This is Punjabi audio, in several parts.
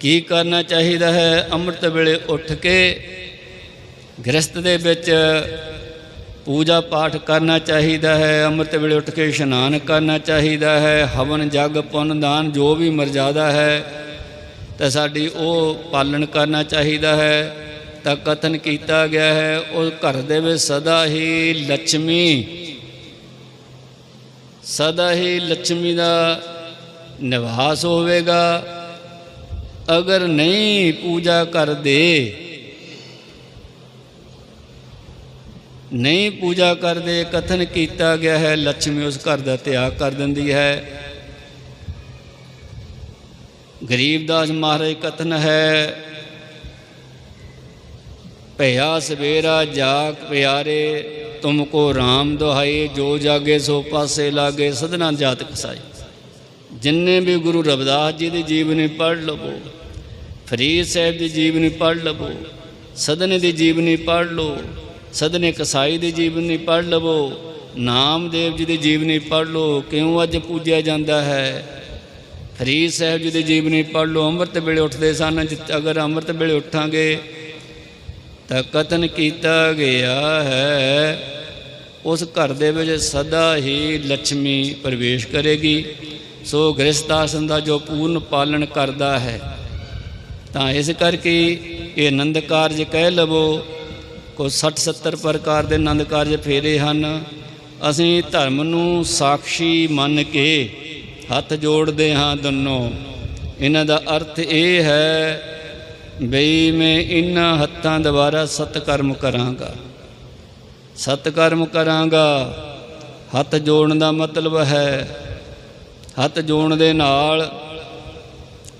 ਕੀ ਕਰਨਾ ਚਾਹੀਦਾ ਹੈ? ਅੰਮ੍ਰਿਤ ਵੇਲੇ ਉੱਠ ਕੇ ਗ੍ਰਸਥ ਦੇ ਵਿੱਚ ਪੂਜਾ ਪਾਠ ਕਰਨਾ ਚਾਹੀਦਾ ਹੈ। ਅੰਮ੍ਰਿਤ ਵੇਲੇ ਉੱਠ ਕੇ ਇਸ਼ਨਾਨ ਕਰਨਾ ਚਾਹੀਦਾ ਹੈ। ਹਵਨ, ਜਗ, ਪੁੰਨ, ਦਾਨ, ਜੋ ਵੀ ਮਰਜ਼ਾਦਾ ਹੈ, ਤਾਂ ਸਾਡੀ ਉਹ ਪਾਲਣ ਕਰਨਾ ਚਾਹੀਦਾ ਹੈ। ਤਾਂ ਕਥਨ ਕੀਤਾ ਗਿਆ ਹੈ, ਉਹ ਘਰ ਦੇ ਵਿੱਚ ਸਦਾ ਹੀ ਲక్ష్ਮੀ ਸਦਾ ਹੀ ਲక్ష్ਮੀ ਦਾ ਨਿਵਾਸ ਹੋਵੇਗਾ। ਅਗਰ ਨਹੀਂ ਪੂਜਾ ਕਰਦੇ, ਨਹੀਂ ਪੂਜਾ ਕਰਦੇ, ਕਥਨ ਕੀਤਾ ਗਿਆ ਹੈ ਲక్ష్ਮੀ ਉਸ ਘਰ ਦਾ ਤਿਆਗ ਕਰ ਦਿੰਦੀ ਹੈ। ਗਰੀਬਦਾਸ ਮਹਾਰਾਜ ਕਥਨ ਹੈ, ਭਇਆ ਸਵੇਰਾ ਜਾਗ ਪਿਆਰੇ ਤੁਮ ਕੋ RAM ਦੁਹਾਈ, ਜੋ ਜਾਗੇ ਸੋ ਪਾਸੇ ਲਾਗੇ, ਸਦਨਾ ਜਾਤ ਕਸਾਈ। ਜਿੰਨੇ ਵੀ ਗੁਰੂ ਰਵਿਦਾਸ ਜੀ ਦੀ ਜੀਵਨੀ ਪੜ੍ਹ ਲਵੋ, ਫਰੀਦ ਸਾਹਿਬ ਦੀ ਜੀਵਨੀ ਪੜ੍ਹ ਲਵੋ, ਸਦਨੇ ਦੀ ਜੀਵਨੀ ਪੜ੍ਹ ਲਓ, ਸਦਨੇ ਕਸਾਈ ਦੀ ਜੀਵਨੀ ਪੜ੍ਹ ਲਵੋ, ਨਾਮਦੇਵ ਜੀ ਦੀ ਜੀਵਨੀ ਪੜ੍ਹ ਲਓ, ਕਿਉਂ ਅੱਜ ਪੂਜਿਆ ਜਾਂਦਾ ਹੈ? ਫਰੀਦ ਸਾਹਿਬ ਜੀ ਦੀ ਜੀਵਨੀ ਪੜ੍ਹ ਲਓ, ਅੰਮ੍ਰਿਤ ਵੇਲੇ ਉੱਠਦੇ ਸਨ ਜਿੱਤ- ਅਗਰ ਅੰਮ੍ਰਿਤ ਵੇਲੇ ਉੱਠਾਂਗੇ ਤਾਂ ਕਥਨ ਕੀਤਾ ਗਿਆ ਹੈ। ਉਸ ਘਰ ਦੇ ਵਿੱਚ ਸਦਾ ਹੀ ਲక్ష్ਮੀ ਪ੍ਰਵੇਸ਼ ਕਰੇਗੀ। ਸੋ ਗ੍ਰਸਤਾਸਨ ਦਾ ਜੋ ਪੂਰਨ ਪਾਲਣ ਕਰਦਾ ਹੈ, ਤਾਂ ਇਸ ਕਰਕੇ ਇਹ ਆਨੰਦ ਕਾਰਜ ਕਹਿ ਲਵੋ, ਕੋ 60 70 ਪ੍ਰਕਾਰ ਦੇ ਆਨੰਦ ਕਾਰਜ ਫੇਰੇ ਹਨ। ਅਸੀਂ ਧਰਮ ਨੂੰ ਸਾਖੀ ਮੰਨ ਕੇ ਹੱਥ ਜੋੜਦੇ ਹਾਂ ਦੋਨੋਂ। ਇਹਨਾਂ ਦਾ ਅਰਥ ਇਹ ਹੈ ਬਈ ਮੈਂ ਇਹਨਾਂ ਹੱਥਾਂ ਦੁਆਰਾ ਸਤਕਰਮ ਕਰਾਂਗਾ। ਸਤਕਰਮ ਕਰਾਂਗਾ, ਹੱਥ ਜੋੜਨ ਦਾ ਮਤਲਬ ਹੈ ਹੱਥ ਜੋੜਨ ਦੇ ਨਾਲ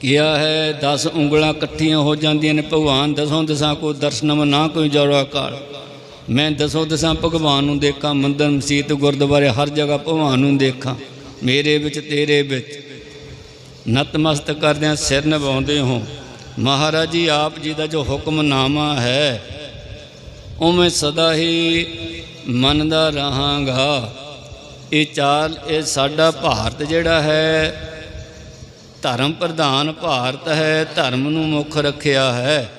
ਕਿਹਾ ਹੈ 10 ਉਂਗਲਾਂ ਇਕੱਠੀਆਂ ਹੋ ਜਾਂਦੀਆਂ ਨੇ, ਭਗਵਾਨ ਦਸੋਂ ਦਸਾਂ ਕੋ ਦਰਸ਼ਨਮ ਨਾ ਕੋਈ ਜੋੜਾ ਕਾਲ ਮੈਂ ਦਸੋਂ ਦਸਾਂ ਭਗਵਾਨ ਨੂੰ ਦੇਖਾਂ, ਮੰਦਰ ਮਸੀਤ ਗੁਰਦੁਆਰੇ, ਹਰ ਜਗ੍ਹਾ ਭਗਵਾਨ ਨੂੰ ਦੇਖਾਂ। ਮੇਰੇ ਵਿੱਚ, ਤੇਰੇ ਵਿੱਚ ਨਤਮਸਤਕ ਕਰਦਿਆਂ ਸਿਰ ਨਿਵਾਉਂਦੇ ਹੋ। ਮਹਾਰਾਜ ਜੀ ਆਪ ਜੀ ਦਾ ਜੋ ਹੁਕਮਨਾਮਾ ਹੈ, ਉਹ ਮੈਂ ਸਦਾ ਹੀ ਮੰਨਦਾ ਰਹਾਂਗਾ। ਇਹ ਚਾਲ, ਇਹ ਸਾਡਾ ਭਾਰਤ ਜਿਹੜਾ ਹੈ, ਧਰਮ ਪ੍ਰਧਾਨ ਭਾਰਤ ਹੈ, ਧਰਮ ਨੂੰ ਮੁੱਖ ਰੱਖਿਆ ਹੈ।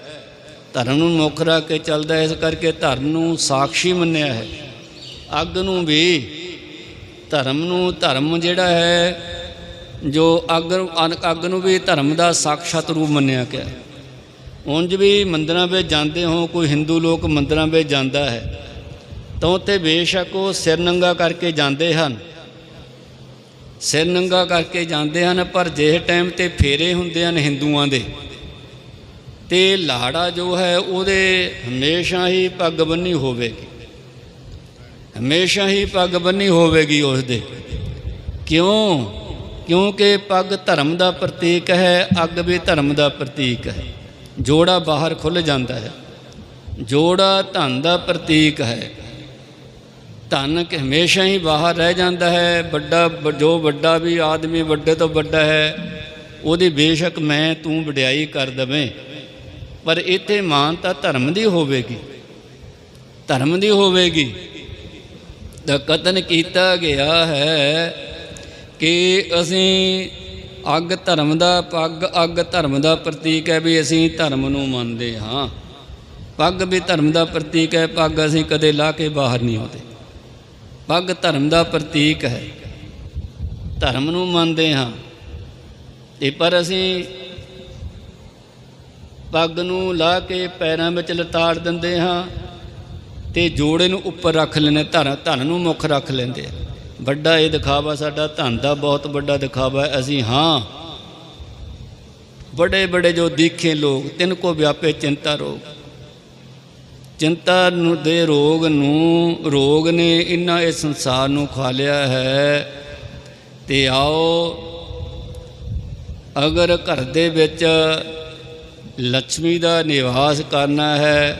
ਧਰਮ ਨੂੰ ਮੁੱਖ ਰੱਖ ਕੇ ਚੱਲਦਾ ਇਸ ਕਰਕੇ ਧਰਮ ਨੂੰ ਸਾਖੀ ਮੰਨਿਆ ਹੈ। ਅੱਗ ਨੂੰ ਵੀ ਧਰਮ ਨੂੰ, ਧਰਮ ਜਿਹੜਾ ਹੈ, ਜੋ ਅੱਗ ਅੱਗ ਨੂੰ ਵੀ ਧਰਮ ਦਾ ਸਾਖਸ਼ਾਤ ਰੂਪ ਮੰਨਿਆ ਗਿਆ। ਉਂਝ ਵੀ ਮੰਦਰਾਂ ਵਿੱਚ ਜਾਂਦੇ ਹੋ, ਕੋਈ ਹਿੰਦੂ ਲੋਕ ਮੰਦਰਾਂ ਵਿੱਚ ਜਾਂਦਾ ਹੈ। ਤਾਂ ਉੱਥੇ ਬੇਸ਼ੱਕ ਉਹ ਸਿਰ ਨੰਗਾ ਕਰਕੇ ਜਾਂਦੇ ਹਨ। ਸਿਰ ਨੰਗਾ ਕਰਕੇ ਜਾਂਦੇ ਹਨ, ਪਰ ਜੇ ਟਾਈਮ ਤੇ ਫੇਰੇ ਹੁੰਦੇ ਹਨ ਹਿੰਦੂਆਂ ਦੇ, ਤੇ ਲਾੜਾ ਜੋ ਹੈ ਉਹਦੇ ਹਮੇਸ਼ਾ ਹੀ ਪੱਗ ਬੰਨੀ ਹੋਵੇਗੀ। ਹਮੇਸ਼ਾ ਹੀ ਪੱਗ ਬੰਨੀ ਹੋਵੇਗੀ ਉਸ ਦੇ ਕਿਉਂ? ਕਿਉਂਕਿ ਪੱਗ ਧਰਮ ਦਾ ਪ੍ਰਤੀਕ ਹੈ, ਅੱਗ ਵੀ ਧਰਮ ਦਾ ਪ੍ਰਤੀਕ ਹੈ। ਜੋੜਾ ਬਾਹਰ ਖੁੱਲ ਜਾਂਦਾ ਹੈ। ਜੋੜਾ ਧਨ ਦਾ ਪ੍ਰਤੀਕ ਹੈ। ਧਨ ਹਮੇਸ਼ਾ ਹੀ ਬਾਹਰ ਰਹਿ ਜਾਂਦਾ ਹੈ। ਵੱਡਾ, ਜੋ ਵੱਡਾ ਵੀ ਆਦਮੀ ਵੱਡੇ ਤੋਂ ਵੱਡਾ ਹੈ, ਉਹਦੀ ਬੇਸ਼ੱਕ ਮੈਂ ਤੂੰ ਵਡਿਆਈ ਕਰ ਦਵੇਂ। ਪਰ ਇੱਥੇ ਮਾਨਤਾ ਧਰਮ ਦੀ ਹੋਵੇਗੀ। ਧਰਮ ਦੀ ਹੋਵੇਗੀ। ਦਾ ਕਤਨ ਕੀਤਾ ਗਿਆ ਹੈ ਕਿ ਅਸੀਂ ਅੱਗ ਧਰਮ ਦਾ ਪੱਗ, ਅੱਗ ਧਰਮ ਦਾ ਪ੍ਰਤੀਕ ਹੈ ਵੀ ਅਸੀਂ ਧਰਮ ਨੂੰ ਮੰਨਦੇ ਹਾਂ। ਪੱਗ ਵੀ ਧਰਮ ਦਾ ਪ੍ਰਤੀਕ ਹੈ, ਪੱਗ ਅਸੀਂ ਕਦੇ ਲਾ ਕੇ ਬਾਹਰ ਨਹੀਂ ਆਉਂਦੇ। ਪੱਗ ਧਰਮ ਦਾ ਪ੍ਰਤੀਕ ਹੈ। ਧਰਮ ਨੂੰ ਮੰਨਦੇ ਹਾਂ। ਤੇ ਪਰ ਅਸੀਂ ਪੱਗ ਨੂੰ ਲਾ ਕੇ ਪੈਰਾਂ ਵਿੱਚ ਲਤਾੜ ਦਿੰਦੇ ਹਾਂ ਤੇ ਜੋੜੇ ਨੂੰ ਉੱਪਰ ਰੱਖ ਲੈਂਦੇ ਧਰ ਧਨ ਨੂੰ ਮੁੱਖ ਰੱਖ ਲੈਂਦੇ ਆ ਵੱਡਾ ਇਹ ਦਿਖਾਵਾ ਸਾਡਾ, ਧਨ ਦਾ ਬਹੁਤ ਵੱਡਾ ਦਿਖਾਵਾ ਹੈ। ਅਸੀਂ ਹਾਂ। ਬੜੇ ਬੜੇ ਜੋ ਦੀਖੇ ਲੋਕ, ਤਿੰਨ ਕੋ ਵਿਆਪੇ ਚਿੰਤਾ ਰੋਗ। ਚਿੰਤਾ ਨੂੰ ਦੇ ਰੋਗ ਨੂੰ, ਰੋਗ ਨੇ ਇਹਨਾਂ ਇਸ ਸੰਸਾਰ ਨੂੰ ਖਾ ਲਿਆ ਹੈ। ਤੇ ਆਓ, ਅਗਰ ਘਰ ਦੇ ਵਿੱਚ ਲక్ష్ਮੀ ਦਾ ਨਿਵਾਸ ਕਰਨਾ ਹੈ,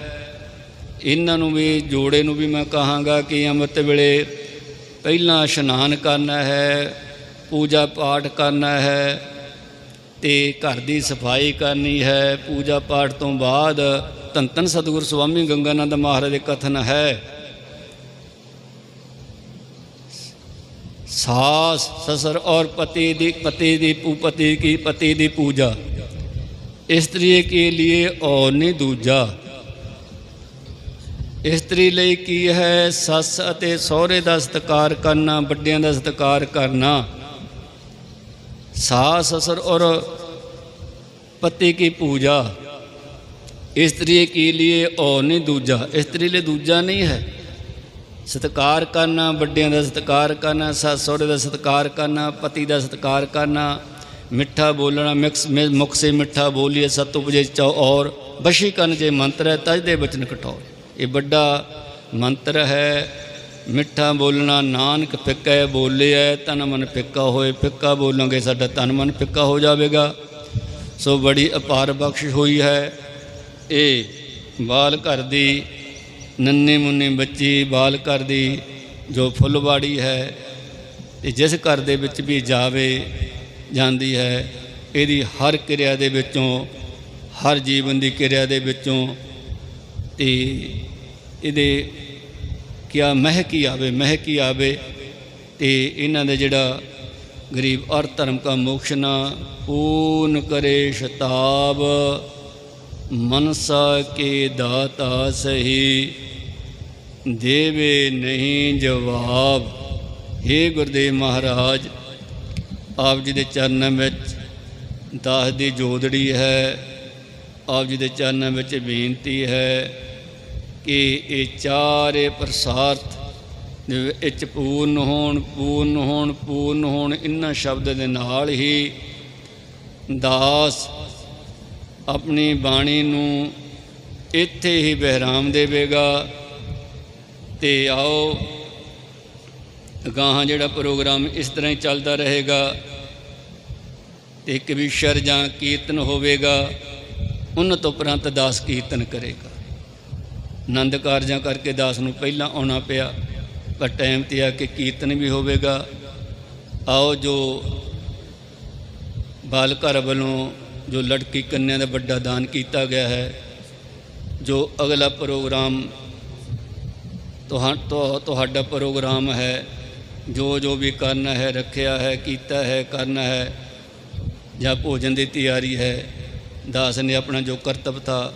ਇਹਨਾਂ ਨੂੰ ਵੀ, ਜੋੜੇ ਨੂੰ ਵੀ ਮੈਂ ਕਹਾਂਗਾ ਕਿ ਅੰਮ੍ਰਿਤ ਵੇਲੇ ਪਹਿਲਾਂ ਇਸ਼ਨਾਨ ਕਰਨਾ ਹੈ, ਪੂਜਾ ਪਾਠ ਕਰਨਾ ਹੈ, ਤੇ ਘਰ ਦੀ ਸਫ਼ਾਈ ਕਰਨੀ ਹੈ। ਪੂਜਾ ਪਾਠ ਤੋਂ ਬਾਅਦ ਧੰਨ ਧੰਨ ਸਤਿਗੁਰ ਸੁਆਮੀ ਗੰਗਾਨੰਦ ਮਹਾਰਾਜ ਦੇ ਕਥਨ ਹੈ। ਸਾਸ ਸਸਰ ਔਰ ਪਤੀ ਦੀ ਪਤੀ ਦੀ ਪਤੀ ਕੀ, ਪਤੀ ਦੀ ਪੂਜਾ। ਇਸਤਰੀ ਕੇ ਲਈ ਔਰ ਨਹੀਂ ਦੂਜਾ। ਇਸਤਰੀ ਲਈ ਕੀ ਹੈ ਸੱਸ ਅਤੇ ਸਹੁਰੇ ਦਾ ਸਤਿਕਾਰ ਕਰਨਾ, ਵੱਡਿਆਂ ਦਾ ਸਤਿਕਾਰ ਕਰਨਾ। ਸਾਸ, ਸਸਰ ਔਰ ਪਤੀ ਕੀ ਪੂਜਾ। ਇਸਤਰੀ ਕੇ ਲਈ ਔਰ ਨਹੀਂ ਦੂਜਾ? ਇਸਤਰੀ ਲਈ ਦੂਜਾ ਨਹੀਂ ਹੈ। ਸਤਿਕਾਰ ਕਰਨਾ, ਵੱਡਿਆਂ ਦਾ ਸਤਿਕਾਰ ਕਰਨਾ, ਸੱਸ ਸਹੁਰੇ ਦਾ ਸਤਿਕਾਰ ਕਰਨਾ, ਪਤੀ ਦਾ ਸਤਿਕਾਰ ਕਰਨਾ, ਮਿੱਠਾ ਬੋਲਣਾ, ਮਿਕਸ ਮਿ- ਮੁਖ ਸੇ ਮਿੱਠਾ ਬੋਲੀਏ, ਸਤ ਉਪਜੇ ਚਉ ਔਰ ਬਸ਼ੀਕਰਨ ਜੇ ਮੰਤਰ ਹੈ, ਤਜ ਦੇ ਬਚਨ ਕਟੋਰ ਇਹ ਵੱਡਾ ਮੰਤਰ ਹੈ, ਮਿੱਠਾ ਬੋਲਣਾ, ਨਾਨਕ ਫਿੱਕਾ ਬੋਲਿਆ ਤਨ ਮਨ ਫਿੱਕਾ ਹੋਏ, ਫਿੱਕਾ ਬੋਲਾਂਗੇ ਸਾਡਾ ਤਨ ਮਨ ਫਿੱਕਾ ਹੋ ਜਾਵੇਗਾ। ਸੋ ਬੜੀ ਅਪਾਰ ਬਖਸ਼ ਹੋਈ ਹੈ। ਇਹ ਬਾਲ ਘਰ ਦੀ ਨੰਨੇ ਮੁੰਨੇ ਬੱਚੀ ਬਾਲ ਘਰ ਦੀ ਜੋ ਫੁੱਲਵਾੜੀ ਹੈ ਤੇ ਜਿਸ ਘਰ ਦੇ ਵਿੱਚ ਵੀ ਜਾਵੇ, ਜਾਂਦੀ ਹੈ, ਇਹਦੀ ਹਰ ਕਿਰਿਆ ਦੇ ਵਿੱਚੋਂ, ਹਰ ਜੀਵਨ ਦੀ ਕਿਰਿਆ ਦੇ ਵਿੱਚੋਂ ਤੇ ਇਹਦੇ ਕਿਆ ਮਹਿਕ ਹੀ ਆਵੇ, ਮਹਿਕ ਹੀ ਆਵੇ ਤੇ ਇਹਨਾਂ ਦਾ ਜਿਹੜਾ ਗਰੀਬ ਅਰ ਧਰਮ ਕਾ ਮੋਕਸ਼ ਨਾ ਪੂਰਨ ਕਰੇ ਸ਼ਤਾਬ। ਮਨਸਾ ਕੇ ਦਾਤਾ ਸਹੀ, ਦੇਵੇ ਨਹੀਂ ਜਵਾਬ। हे ਗੁਰਦੇਵ ਮਹਾਰਾਜ, ਆਪ ਜੀ ਦੇ ਚਰਨਾਂ ਵਿੱਚ ਦਾਸ ਦੀ ਜੋਦੜੀ ਹੈ, ਆਪ ਜੀ ਦੇ ਚਰਨਾਂ ਵਿੱਚ ਬੇਨਤੀ ਹੈ ਕਿ ਇਹ ਚਾਰੇ ਪ੍ਰਸਾਰਥ ਦੇ ਵਿੱਚ ਪੂਰਨ ਹੋਣ ਪੂਰਨ ਹੋਣ ਪੂਰਨ ਹੋਣ, ਇਹਨਾਂ ਸ਼ਬਦ ਦੇ ਨਾਲ ਹੀ ਦਾਸ ਆਪਣੀ ਬਾਣੀ ਨੂੰ ਇੱਥੇ ਹੀ ਬਹਿਰਾਮ ਦੇਵੇਗਾ। ਤੇ ਆਓ ਗਾਹਾਂ ਜਿਹੜਾ ਪ੍ਰੋਗਰਾਮ ਇਸ ਤਰ੍ਹਾਂ ਹੀ ਚੱਲਦਾ ਰਹੇਗਾ ਤੇ ਕਵੀਸ਼ਰ ਜਾਂ ਕੀਰਤਨ ਹੋਵੇਗਾ, ਉਹਨਾਂ ਤੋਂ ਉਪਰੰਤ ਦਾਸ ਕੀਰਤਨ ਕਰੇਗਾ। ਆਨੰਦ ਕਾਰਜਾਂ ਕਰਕੇ ਦਾਸ ਨੂੰ ਪਹਿਲਾਂ ਆਉਣਾ ਪਿਆ, ਪਰ ਟਾਈਮ ਤੇ ਆ ਕੇ ਕੀਰਤਨ ਵੀ ਹੋਵੇਗਾ। ਆਓ ਜੋ ਬਾਲ ਘਰ ਵੱਲੋਂ ਜੋ ਲੜਕੀ ਕੰਨਿਆ ਦਾ ਵੱਡਾ ਦਾਨ ਕੀਤਾ ਗਿਆ ਹੈ, ਜੋ ਅਗਲਾ ਪ੍ਰੋਗਰਾਮ ਤੁਹਾ ਤੁਹਾਡਾ ਪ੍ਰੋਗਰਾਮ ਹੈ, ਜੋ ਜੋ ਵੀ ਕਰਨਾ ਹੈ, ਰੱਖਿਆ ਹੈ, ਕੀਤਾ ਹੈ, ਕਰਨਾ ਹੈ, ਜਾਂ ਭੋਜਨ ਦੀ ਤਿਆਰੀ ਹੈ, ਦਾਸ ਨੇ ਆਪਣਾ ਜੋ ਕਰਤੱਵ ਥਾ,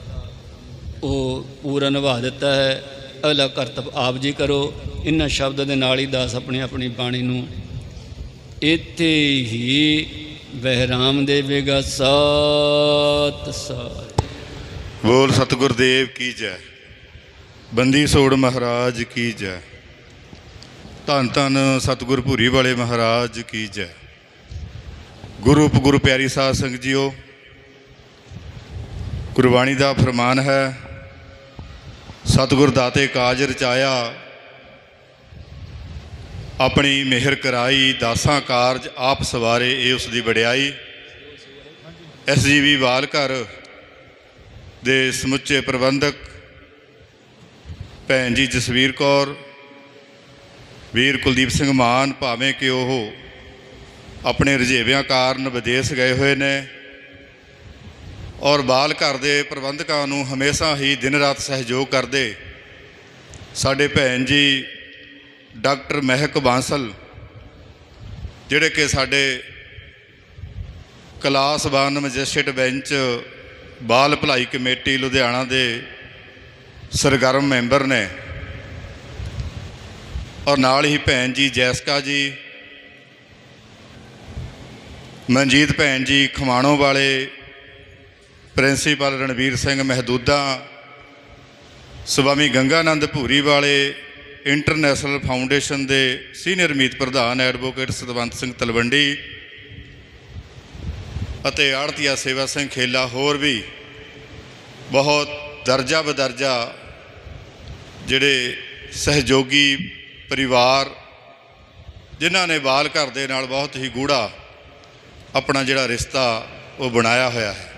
ਉਹ ਪੂਰਾ ਨਿਭਾ ਦਿੱਤਾ ਹੈ। ਅਗਲਾ ਕਰਤੱਵ ਆਪ ਜੀ ਕਰੋ। ਇਹਨਾਂ ਸ਼ਬਦ ਦੇ ਨਾਲ ਹੀ ਦਾਸ ਆਪਣੀ ਆਪਣੀ ਬਾਣੀ ਨੂੰ ਇੱਥੇ ਹੀ ਬਹਿਰਾਮ ਦੇਵੇਗਾ ਸਤ ਸਤ ਬੋਲ ਸਤਿਗੁਰ ਦੇਵ ਕੀ ਜੈ? ਬੰਦੀ ਸੋੜ ਮਹਾਰਾਜ ਕੀ ਜੈ? ਧੰਨ ਧੰਨ ਸਤਿਗੁਰ ਭੂਰੀ ਵਾਲੇ ਮਹਾਰਾਜ ਕੀ ਜੈ? ਗੁਰੂ ਉਪਗੁਰੂ ਪਿਆਰੀ ਸਾਧ ਸੰਗਤ ਜੀਓ, ਗੁਰਬਾਣੀ ਦਾ ਫਰਮਾਨ ਹੈ, ਸਤਿਗੁਰ ਦਾਤੇ ਕਾਜ ਰਚਾਇਆ ਆਪਣੀ ਮਿਹਰ ਕਰਾਈ, ਦਾਸਾਂ ਕਾਰਜ ਆਪ ਸਵਾਰੇ, ਇਹ ਉਸ ਦੀ ਵਡਿਆਈ। ਐਸਜੀਵੀ ਬਾਲ ਘਰ ਦੇ ਸਮੁੱਚੇ ਪ੍ਰਬੰਧਕ ਭੈਣ ਜੀ ਜਸਵੀਰ ਕੌਰ, ਵੀਰ ਕੁਲਦੀਪ ਸਿੰਘ ਮਾਨ, ਭਾਵੇਂ ਕਿ ਉਹ ਆਪਣੇ ਰਜੇਵਿਆਂ ਕਾਰਨ ਵਿਦੇਸ਼ ਗਏ ਹੋਏ ਨੇ ਔਰ ਬਾਲ ਘਰ ਦੇ ਪ੍ਰਬੰਧਕਾਂ ਨੂੰ ਹਮੇਸ਼ਾ ਹੀ ਦਿਨ ਰਾਤ ਸਹਿਯੋਗ ਕਰਦੇ ਸਾਡੇ ਭੈਣ ਜੀ ਡਾਕਟਰ ਮਹਿਕ ਬਾਂਸਲ, ਜਿਹੜੇ ਕਿ ਸਾਡੇ ਕਲਾਸ ਵਨ ਮੈਜਿਸਟਰੇਟ ਬੈਂਚ ਬਾਲ ਭਲਾਈ ਕਮੇਟੀ ਲੁਧਿਆਣਾ ਦੇ ਸਰਗਰਮ ਮੈਂਬਰ ਨੇ। ਔਰ ਨਾਲ ਹੀ ਭੈਣ ਜੀ ਜੈਸਕਾ ਜੀ, ਮਨਜੀਤ ਭੈਣ ਜੀ ਖਮਾਣੋ ਵਾਲੇ, ਪ੍ਰਿੰਸੀਪਲ ਰਣਵੀਰ ਸਿੰਘ ਮਹਦੂਦਾ ਸੁਭਾਮੀ ਗੰਗਾਨੰਦ ਭੂਰੀ ਵਾਲੇ ਇੰਟਰਨੈਸ਼ਨਲ ਫਾਊਂਡੇਸ਼ਨ ਦੇ ਸੀਨੀਅਰ ਮੀਤ ਪ੍ਰਧਾਨ ਐਡਵੋਕੇਟ ਸਤਵੰਤ ਸਿੰਘ ਤਲਵੰਡੀ ਅਤੇ ਆੜਤੀਆ ਸੇਵਾ ਸਿੰਘ ਖੇਲਾ ਹੋਰ ਵੀ ਬਹੁਤ ਦਰਜਾ ਬਦਰਜਾ ਜਿਹੜੇ ਸਹਿਯੋਗੀ ਪਰਿਵਾਰ ਜਿਨ੍ਹਾਂ ਨੇ ਬਾਲ ਘਰ ਦੇ ਨਾਲ ਬਹੁਤ ਹੀ ਗੂੜਾ ਆਪਣਾ ਜਿਹੜਾ ਰਿਸ਼ਤਾ ਉਹ ਬਣਾਇਆ ਹੋਇਆ ਹੈ।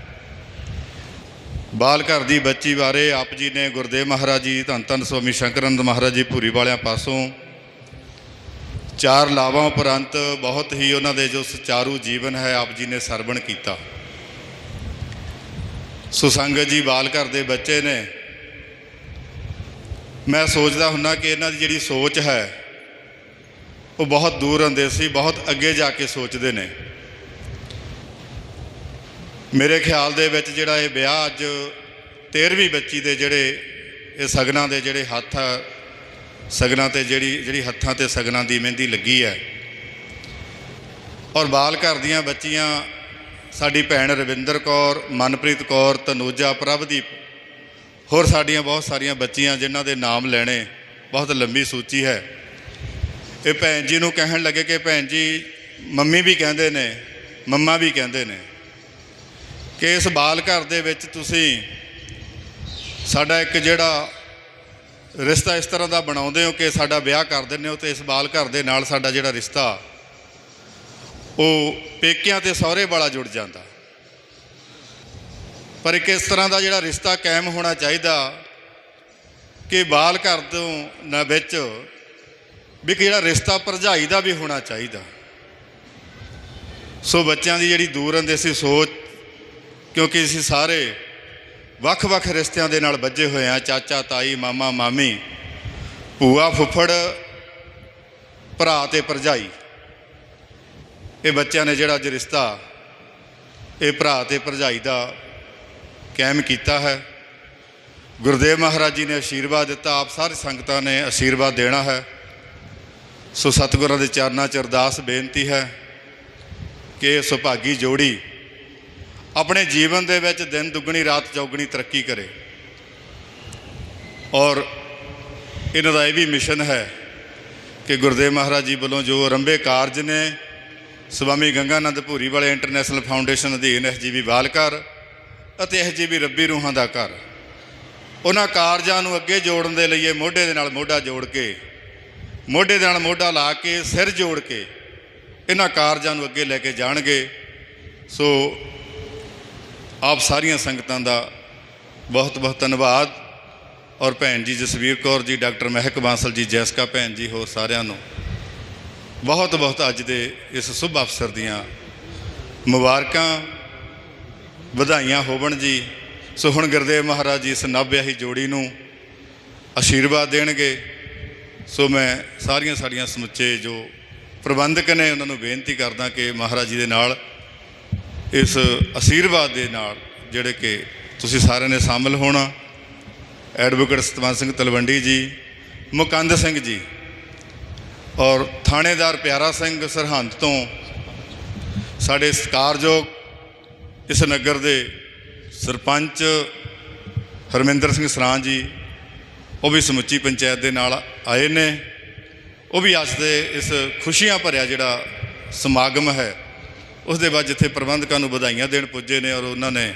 ਬਾਲ ਘਰ ਦੀ ਬੱਚੀ ਬਾਰੇ ਆਪ ਜੀ ਨੇ ਗੁਰਦੇਵ ਮਹਾਰਾਜ ਜੀ, ਧੰਨ ਧੰਨ ਸਵਾਮੀ ਸ਼ੰਕਰਨੰਦ ਮਹਾਰਾਜ ਜੀ ਭੂਰੀ ਵਾਲਿਆਂ ਪਾਸੋਂ ਚਾਰ ਲਾਵਾਂ ਉਪਰੰਤ ਬਹੁਤ ਹੀ ਉਹਨਾਂ ਦੇ ਜੋ ਸੁਚਾਰੂ ਜੀਵਨ ਹੈ, ਆਪ ਜੀ ਨੇ ਸਰਵਣ ਕੀਤਾ। ਸੁਸੰਗਤ ਜੀ ਬਾਲ ਘਰ ਦੇ ਬੱਚੇ ਨੇ। ਮੈਂ ਸੋਚਦਾ ਹੁੰਨਾ ਕਿ ਇਹਨਾਂ ਦੀ ਜਿਹੜੀ ਸੋਚ ਹੈ, ਉਹ ਬਹੁਤ ਦੂਰ ਹੁੰਦੇ ਸੀ ਬਹੁਤ ਅੱਗੇ ਜਾ ਕੇ ਸੋਚਦੇ ਨੇ। ਮੇਰੇ ਖਿਆਲ ਦੇ ਵਿੱਚ ਜਿਹੜਾ ਇਹ ਵਿਆਹ ਅੱਜ 13ਵੀਂ ਬੱਚੀ ਦੇ ਜਿਹੜੇ ਇਹ ਸਗਨਾਂ ਦੇ ਜਿਹੜੇ ਹੱਥ ਆ, ਸਗਨਾਂ ਤੇ ਜਿਹੜੀ ਜਿਹੜੀ ਹੱਥਾਂ ਤੇ ਸਗਨਾਂ ਦੀ ਮਹਿੰਦੀ ਲੱਗੀ ਹੈ। ਔਰ ਬਾਲ ਘਰ ਦੀਆਂ ਬੱਚੀਆਂ, ਸਾਡੀ ਭੈਣ ਰਵਿੰਦਰ ਕੌਰ, ਮਨਪ੍ਰੀਤ ਕੌਰ, ਤਨੂਜਾ, ਪ੍ਰਭਦੀਪ, ਹੋਰ ਸਾਡੀਆਂ ਬਹੁਤ ਸਾਰੀਆਂ ਬੱਚੀਆਂ ਜਿਨ੍ਹਾਂ ਦੇ ਨਾਮ ਲੈਣੇ ਬਹੁਤ ਲੰਬੀ ਸੂਚੀ ਹੈ। ਇਹ ਭੈਣ ਜੀ ਨੂੰ ਕਹਿਣ ਲੱਗੇ ਕਿ ਭੈਣ ਜੀ, ਮੰਮੀ ਵੀ ਕਹਿੰਦੇ ਨੇ, ਮੰਮਾ ਵੀ ਕਹਿੰਦੇ ਨੇ। ਕਿ ਇਸ ਬਾਲ ਘਰ ਦੇ ਵਿੱਚ ਤੁਸੀਂ ਸਾਡਾ ਇੱਕ ਜਿਹੜਾ ਰਿਸ਼ਤਾ ਇਸ ਤਰ੍ਹਾਂ ਦਾ ਬਣਾਉਂਦੇ ਹੋ ਕਿ ਸਾਡਾ ਵਿਆਹ ਕਰ ਦਿੰਦੇ ਹੋ ਤੇ ਇਸ ਬਾਲ ਘਰ ਦੇ ਨਾਲ ਸਾਡਾ ਜਿਹੜਾ ਰਿਸ਼ਤਾ, ਉਹ ਪੇਕਿਆਂ ਤੇ ਸਹੁਰੇ ਵਾਲਾ ਜੁੜ ਜਾਂਦਾ। ਪਰ ਇੱਕ ਇਸ ਤਰ੍ਹਾਂ ਦਾ ਜਿਹੜਾ ਰਿਸ਼ਤਾ ਕਾਇਮ ਹੋਣਾ ਚਾਹੀਦਾ ਕਿ ਬਾਲ ਘਰ ਤੋਂ ਨਾ ਵਿੱਚ ਵੀ ਜਿਹੜਾ ਰਿਸ਼ਤਾ ਭਰਜਾਈ ਦਾ ਵੀ ਹੋਣਾ ਚਾਹੀਦਾ। ਸੋ ਬੱਚਿਆਂ ਦੀ ਜਿਹੜੀ ਦੂਰ ਅੰਦੇਸੀ ਸੋਚ ਕਿਉਂਕਿ ਅਸੀਂ ਸਾਰੇ ਵੱਖ-ਵੱਖ ਰਿਸ਼ਤਿਆਂ ਦੇ ਨਾਲ ਵੱਜੇ ਹੋਏ ਆ ਚਾਚਾ, ਤਾਈ, ਮਾਮਾ, ਮਾਮੀ, ਭੂਆ, ਫੁੱਫੜ, ਭਰਾ ਤੇ ਭਰਜਾਈ। ਇਹ ਬੱਚਿਆਂ ਨੇ ਜਿਹੜਾ ਅੱਜ ਰਿਸ਼ਤਾ ਇਹ ਭਰਾ ਤੇ ਭਰਜਾਈ ਦਾ ਕਾਇਮ ਕੀਤਾ ਹੈ। ਗੁਰਦੇਵ ਮਹਾਰਾਜ ਜੀ ਨੇ ਆਸ਼ੀਰਵਾਦ ਦਿੱਤਾ, ਆਪ ਸਾਰੀ ਸੰਗਤਾਂ ਨੇ ਆਸ਼ੀਰਵਾਦ ਦੇਣਾ ਹੈ। ਸੋ ਸਤਿਗੁਰਾਂ ਦੇ ਚਰਨਾਂ 'ਚ ਅਰਦਾਸ ਬੇਨਤੀ ਹੈ ਕਿ ਸੁਭਾਗੀ ਜੋੜੀ ਆਪਣੇ ਜੀਵਨ ਦੇ ਵਿੱਚ ਦਿਨ ਦੁੱਗਣੀ, ਰਾਤ ਚੌਗਣੀ ਤਰੱਕੀ ਕਰੇ। ਔਰ ਇਹਨਾਂ ਦਾ ਇਹ ਵੀ ਮਿਸ਼ਨ ਹੈ ਕਿ ਗੁਰਦੇਵ ਮਹਾਰਾਜ ਜੀ ਵੱਲੋਂ ਜੋ ਆਰੰਭੇ ਕਾਰਜ ਨੇ, ਸਵਾਮੀ ਗੰਗਾਨੰਦ ਭੂਰੀ ਵਾਲੇ ਇੰਟਰਨੈਸ਼ਨਲ ਫਾਊਂਡੇਸ਼ਨ ਅਧੀਨ ਐਸਜੀਬੀ ਬਾਲਕਰ ਅਤੇ ਐਸਜੀਬੀ ਰੱਬੀ ਰੂਹਾਂ ਦਾ ਘਰ। ਉਹਨਾਂ ਕਾਰਜਾਂ ਨੂੰ ਅੱਗੇ ਜੋੜਨ ਦੇ ਲਈ ਇਹ ਮੋਢੇ ਦੇ ਨਾਲ ਮੋਢਾ ਜੋੜ ਕੇ, ਮੋਢੇ ਦੇ ਨਾਲ ਮੋਢਾ ਲਾ ਕੇ, ਸਿਰ ਜੋੜ ਕੇ ਇਹਨਾਂ ਕਾਰਜਾਂ ਨੂੰ ਅੱਗੇ ਲੈ ਕੇ ਜਾਣਗੇ। ਸੋ ਆਪ ਸਾਰੀਆਂ ਸੰਗਤਾਂ ਦਾ ਬਹੁਤ ਬਹੁਤ ਧੰਨਵਾਦ। ਔਰ ਭੈਣ ਜੀ ਜਸਵੀਰ ਕੌਰ ਜੀ, ਡਾਕਟਰ ਮਹਿਕ ਬਾਂਸਲ ਜੀ, ਜੈਸਕਾ ਭੈਣ ਜੀ ਹੋਰ ਸਾਰਿਆਂ ਨੂੰ ਬਹੁਤ ਬਹੁਤ ਅੱਜ ਦੇ ਇਸ ਸ਼ੁਭ ਅਵਸਰ ਦੀਆਂ ਮੁਬਾਰਕਾਂ। ਵਧਾਈਆਂ ਹੋਵਣ ਜੀ। ਸੋ ਹੁਣ ਗੁਰਦੇਵ ਮਹਾਰਾਜ ਜੀ ਇਸ ਨਵਵਿਆਹੀ ਜੋੜੀ ਨੂੰ ਆਸ਼ੀਰਵਾਦ ਦੇਣਗੇ। ਸੋ ਮੈਂ ਸਾਰੀਆਂ ਸਾਡੀਆਂ ਸਮੁੱਚੇ ਜੋ ਪ੍ਰਬੰਧਕ ਨੇ, ਉਹਨਾਂ ਨੂੰ ਬੇਨਤੀ ਕਰਦਾ ਕਿ ਮਹਾਰਾਜ ਜੀ ਦੇ ਨਾਲ ਇਸ ਆਸ਼ੀਰਵਾਦ ਦੇ ਨਾਲ ਜਿਹੜੇ ਕਿ ਤੁਸੀਂ ਸਾਰਿਆਂ ਨੇ ਸ਼ਾਮਲ ਹੋਣਾ। ਐਡਵੋਕੇਟ ਸਤਵੰਤ ਸਿੰਘ ਤਲਵੰਡੀ ਜੀ, ਮੁਕੰਦ ਸਿੰਘ ਜੀ ਔਰ ਥਾਣੇਦਾਰ ਪਿਆਰਾ ਸਿੰਘ ਸਰਹੰਦ ਤੋਂ ਸਾਡੇ ਸਤਿਕਾਰਯੋਗ ਇਸ ਨਗਰ ਦੇ ਸਰਪੰਚ ਹਰਮਿੰਦਰ ਸਿੰਘ ਸਰਾਂ ਜੀ, ਉਹ ਵੀ ਸਮੁੱਚੀ ਪੰਚਾਇਤ ਦੇ ਨਾਲ ਆਏ ਨੇ। ਉਹ ਵੀ ਅੱਜ ਦੇ ਇਸ ਖੁਸ਼ੀਆਂ ਭਰਿਆ ਜਿਹੜਾ ਸਮਾਗਮ ਹੈ ਉਸ ਦੇ ਬਾਅਦ ਜਿੱਥੇ ਪ੍ਰਬੰਧਕਾਂ ਨੂੰ ਵਧਾਈਆਂ ਦੇਣ ਪੁੱਜੇ ਨੇ ਔਰ ਉਹਨਾਂ ਨੇ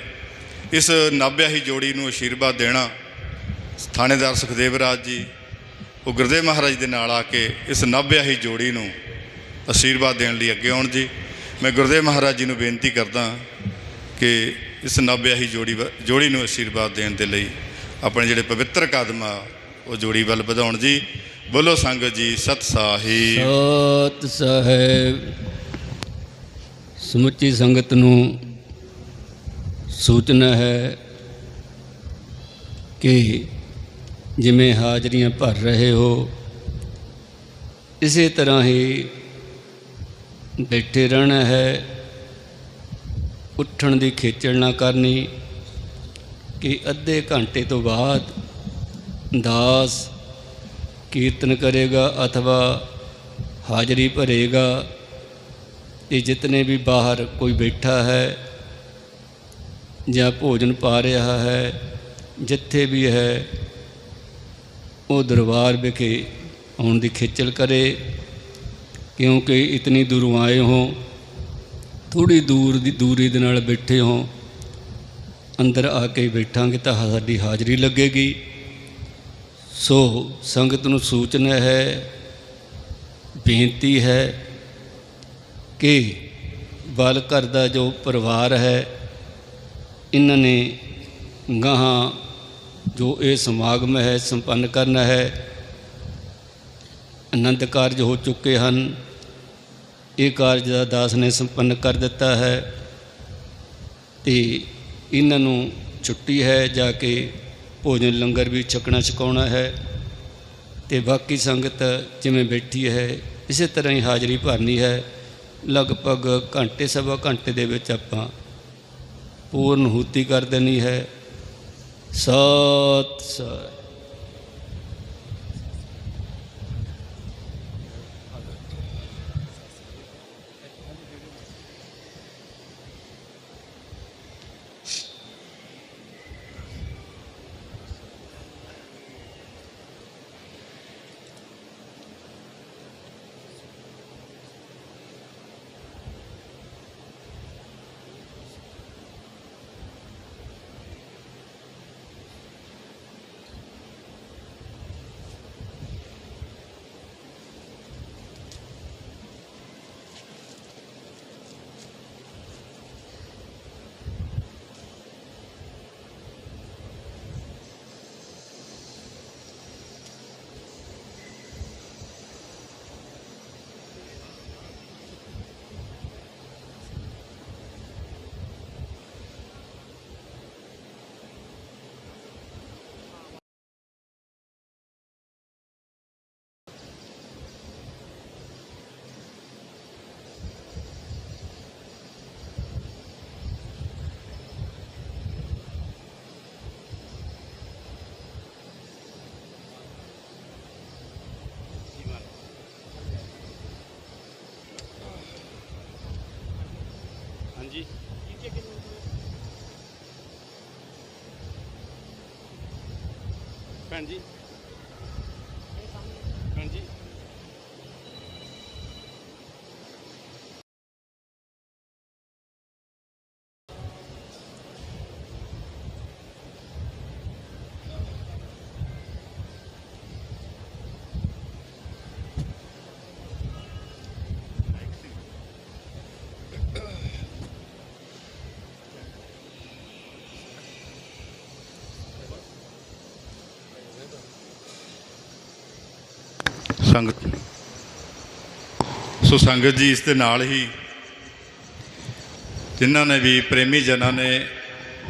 ਇਸ ਨਾਭਿਆਹੀ ਜੋੜੀ ਨੂੰ ਆਸ਼ੀਰਵਾਦ ਦੇਣਾ, ਥਾਣੇਦਾਰ ਸੁਖਦੇਵ ਰਾਜ ਜੀ, ਉਹ ਗੁਰਦੇਵ ਮਹਾਰਾਜ ਦੇ ਨਾਲ ਆ ਕੇ ਇਸ ਨਾਭਿਆਹੀ ਜੋੜੀ ਨੂੰ ਆਸ਼ੀਰਵਾਦ ਦੇਣ ਲਈ ਅੱਗੇ ਆਉਣ ਜੀ। ਮੈਂ ਗੁਰਦੇਵ ਮਹਾਰਾਜ ਜੀ ਨੂੰ ਬੇਨਤੀ ਕਰਦਾ ਕਿ ਇਸ ਨਾਭਿਆਹੀ ਜੋੜੀ ਵ- ਜੋੜੀ ਨੂੰ ਆਸ਼ੀਰਵਾਦ ਦੇਣ ਦੇ ਲਈ ਆਪਣੇ ਜਿਹੜੇ ਪਵਿੱਤਰ ਕਦਮ ਆ, ਉਹ ਜੋੜੀ ਵੱਲ ਵਧਾਉਣ ਜੀ। ਬੋਲੋ ਸੰਗਤ ਜੀ, ਸਤ ਸਾਹਿਬ ਸਤ ਸਾਹਿਬ ਸਮੁੱਚੀ ਸੰਗਤ ਨੂੰ ਸੂਚਨਾ ਹੈ ਕਿ ਜਿਵੇਂ ਹਾਜ਼ਰੀਆਂ ਭਰ ਰਹੇ ਹੋ, ਇਸੇ ਤਰ੍ਹਾਂ ਹੀ ਬੈਠੇ ਰਹਿਣਾ ਹੈ। ਉੱਠਣ ਦੀ ਖੇਚਲ ਨਾ ਕਰਨੀ ਕਿ ਅੱਧੇ ਘੰਟੇ ਤੋਂ ਬਾਅਦ ਦਾਸ ਕੀਰਤਨ ਕਰੇਗਾ ਅਥਵਾ ਹਾਜ਼ਰੀ ਭਰੇਗਾ। ਇਹ ਜਿਤਨੇ ਵੀ ਬਾਹਰ ਕੋਈ ਬੈਠਾ ਹੈ ਜਾਂ ਭੋਜਨ ਪਾ ਰਿਹਾ ਹੈ, ਜਿੱਥੇ ਵੀ ਹੈ, ਉਹ ਦਰਬਾਰ ਵਿਖੇ ਆਉਣ ਦੀ ਖੇਚਲ ਕਰੇ। ਕਿਉਂਕਿ ਇਤਨੀ ਦੂਰੋਂ ਆਏ ਹੋ ਥੋੜੀ ਦੂਰ ਦੀ ਦੂਰੀ ਦੇ ਨਾਲ ਬੈਠੇ ਹੋ, ਅੰਦਰ ਆ ਕੇ ਬੈਠਾਂਗੇ ਤਾਂ ਸਾਡੀ ਹਾਜ਼ਰੀ ਲੱਗੇਗੀ। ਸੋ ਸੰਗਤ ਨੂੰ ਸੂਚਨਾ ਹੈ, ਬੇਨਤੀ ਹੈ ਕਿ ਬਾਲ ਘਰ ਦਾ ਜੋ ਪਰਿਵਾਰ ਹੈ, ਇਹਨਾਂ ਨੇ ਗਾਹਾਂ ਜੋ ਇਹ ਸਮਾਗਮ ਹੈ ਸੰਪੰਨ ਕਰਨਾ ਹੈ, ਆਨੰਦ ਕਾਰਜ ਹੋ ਚੁੱਕੇ ਹਨ। ਇਹ ਕਾਰਜ ਦਾ ਦਾਸ ਨੇ ਸੰਪੰਨ ਕਰ ਦਿੱਤਾ ਹੈ ਤੇ ਇਹਨਾਂ ਨੂੰ ਛੁੱਟੀ ਹੈ, ਜਾ ਕੇ ਭੋਜਨ ਲੰਗਰ ਵੀ ਛਕਣਾ ਛਕਾਉਣਾ ਹੈ ਤੇ ਬਾਕੀ ਸੰਗਤ ਜਿਵੇਂ ਬੈਠੀ ਹੈ, ਇਸੇ ਤਰ੍ਹਾਂ ਹੀ ਹਾਜ਼ਰੀ ਭਰਨੀ ਹੈ। ਲਗਭਗ ਘੰਟੇ ਸਵਾ ਘੰਟੇ ਦੇ ਵਿੱਚ ਆਪਾਂ ਪੂਰਨ ਹੂਤੀ ਕਰ ਦੇਣੀ ਹੈ। ਸਤ ਸਤ ਭੈਣ ਜੀ ਭੈਣ ਜੀ ਸੰਗਤ ਸੋ ਸੰਗਤ ਜੀ ਇਸ ਦੇ ਨਾਲ ਹੀ ਜਿਨ੍ਹਾਂ ਨੇ ਵੀ ਪ੍ਰੇਮੀ ਜਨਾਂ ਨੇ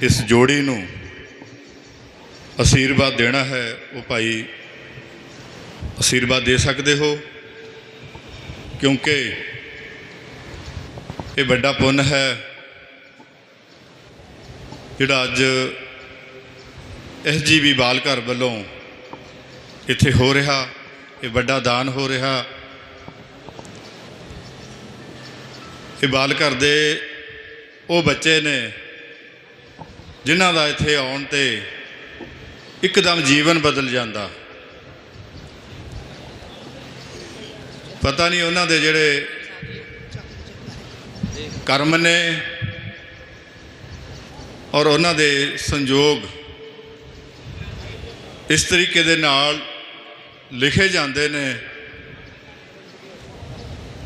ਇਸ ਜੋੜੀ ਨੂੰ ਅਸ਼ੀਰਵਾਦ ਦੇਣਾ ਹੈ, ਉਹ ਭਾਈ ਅਸ਼ੀਰਵਾਦ ਦੇ ਸਕਦੇ ਹੋ? ਕਿਉਂਕਿ ਇਹ ਵੱਡਾ ਪੁੰਨ ਹੈ ਜਿਹੜਾ ਅੱਜ ਐਸਜੀਬੀ ਬਾਲ ਘਰ ਵੱਲੋਂ ਇੱਥੇ ਹੋ ਰਿਹਾ। ਇਹ ਵੱਡਾ ਦਾਨ ਹੋ ਰਿਹਾ। ਇਹ ਬਾਲ ਘਰ ਦੇ ਉਹ ਬੱਚੇ ਨੇ, ਜਿਨ੍ਹਾਂ ਦਾ ਇੱਥੇ ਆਉਣ ਤੇ ਇੱਕਦਮ ਜੀਵਨ ਬਦਲ ਜਾਂਦਾ। ਪਤਾ ਨਹੀਂ ਉਹਨਾਂ ਦੇ ਜਿਹੜੇ ਕਰਮ ਨੇ ਔਰ ਉਹਨਾਂ ਦੇ ਸੰਜੋਗ ਇਸ ਤਰੀਕੇ ਦੇ ਨਾਲ ਲਿਖੇ ਜਾਂਦੇ ਨੇ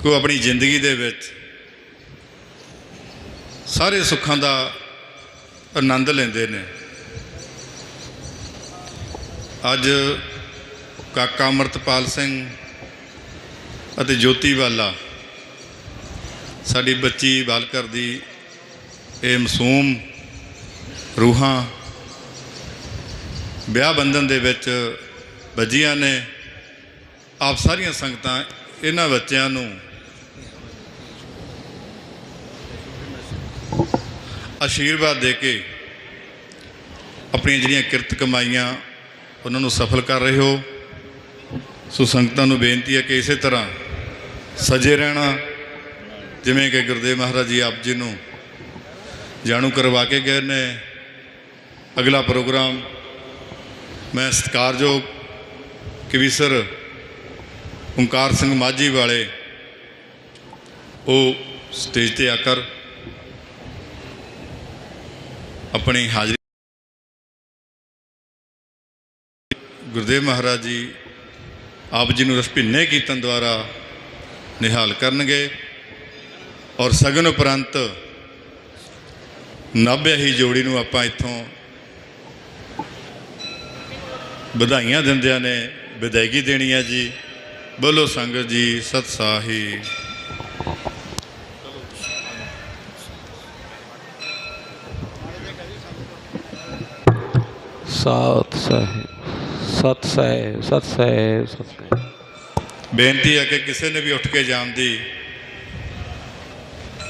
ਕਿ ਉਹ ਆਪਣੀ ਜ਼ਿੰਦਗੀ ਦੇ ਵਿੱਚ ਸਾਰੇ ਸੁੱਖਾਂ ਦਾ ਆਨੰਦ ਲੈਂਦੇ ਨੇ। ਅੱਜ ਕਾਕਾ ਅਮਰਤਪਾਲ ਸਿੰਘ ਅਤੇ ਜੋਤੀ ਵਾਲਾ ਸਾਡੀ ਬੱਚੀ ਬਾਲਕਰ ਦੀ ਇਹ ਮਾਸੂਮ ਰੂਹਾਂ ਵਿਆਹ ਬੰਧਨ ਦੇ ਵਿੱਚ ਵੱਜੀਆਂ ਨੇ। ਆਪ ਸਾਰੀਆਂ ਸੰਗਤਾਂ ਇਹਨਾਂ ਬੱਚਿਆਂ ਨੂੰ ਆਸ਼ੀਰਵਾਦ ਦੇ ਕੇ ਆਪਣੀਆਂ ਜਿਹੜੀਆਂ ਕਿਰਤ ਕਮਾਈਆਂ ਉਹਨਾਂ ਨੂੰ ਸਫਲ ਕਰ ਰਹੇ ਹੋ। ਸੋ ਸੰਗਤਾਂ ਨੂੰ ਬੇਨਤੀ ਹੈ ਕਿ ਇਸੇ ਤਰ੍ਹਾਂ ਸਜੇ ਰਹਿਣਾ, ਜਿਵੇਂ ਕਿ ਗੁਰਦੇਵ ਮਹਾਰਾਜ ਜੀ ਆਪ ਜੀ ਨੂੰ ਜਾਣੂ ਕਰਵਾ ਕੇ ਗਏ ਨੇ। ਅਗਲਾ ਪ੍ਰੋਗਰਾਮ ਮੈਂ ਸਤਿਕਾਰਯੋਗ ਕਵੀਸਰ ਓਮਕਾਰ ਸਿੰਘ ਮਾਝੀ ਵਾਲੇ, ਉਹ ਸਟੇਜ ਤੇ ਆਕਰ ਆਪਣੀ ਹਾਜ਼ਰੀ। ਗੁਰਦੇਵ ਮਹਾਰਾਜ ਜੀ ਆਪ ਜੀ ਨੂੰ ਰਸਭਿੰਨੇ ਕੀਰਤਨ ਦੁਆਰਾ ਨਿਹਾਲ ਕਰਨਗੇ ਔਰ ਸਗਨ ਉਪਰੰਤ ਨਾਭਿਆ ਹੀ ਜੋੜੀ ਨੂੰ ਆਪਾਂ ਇੱਥੋਂ ਵਧਾਈਆਂ ਦਿੰਦਿਆਂ ਨੇ ਵਿਦਾਇਗੀ ਦੇਣੀ ਹੈ ਜੀ। ਬੋਲੋ ਸੰਗਤ ਜੀ ਸਤ ਸਾਹੀ। ਸਤ ਸਾਹਿਬ ਸਤ ਸਾਹਿਬ ਸਤ ਸਾਹਿਬ ਸਤ ਬੇਨਤੀ ਹੈ ਕਿ ਕਿਸੇ ਨੇ ਵੀ ਉੱਠ ਕੇ ਜਾਣ ਦੀ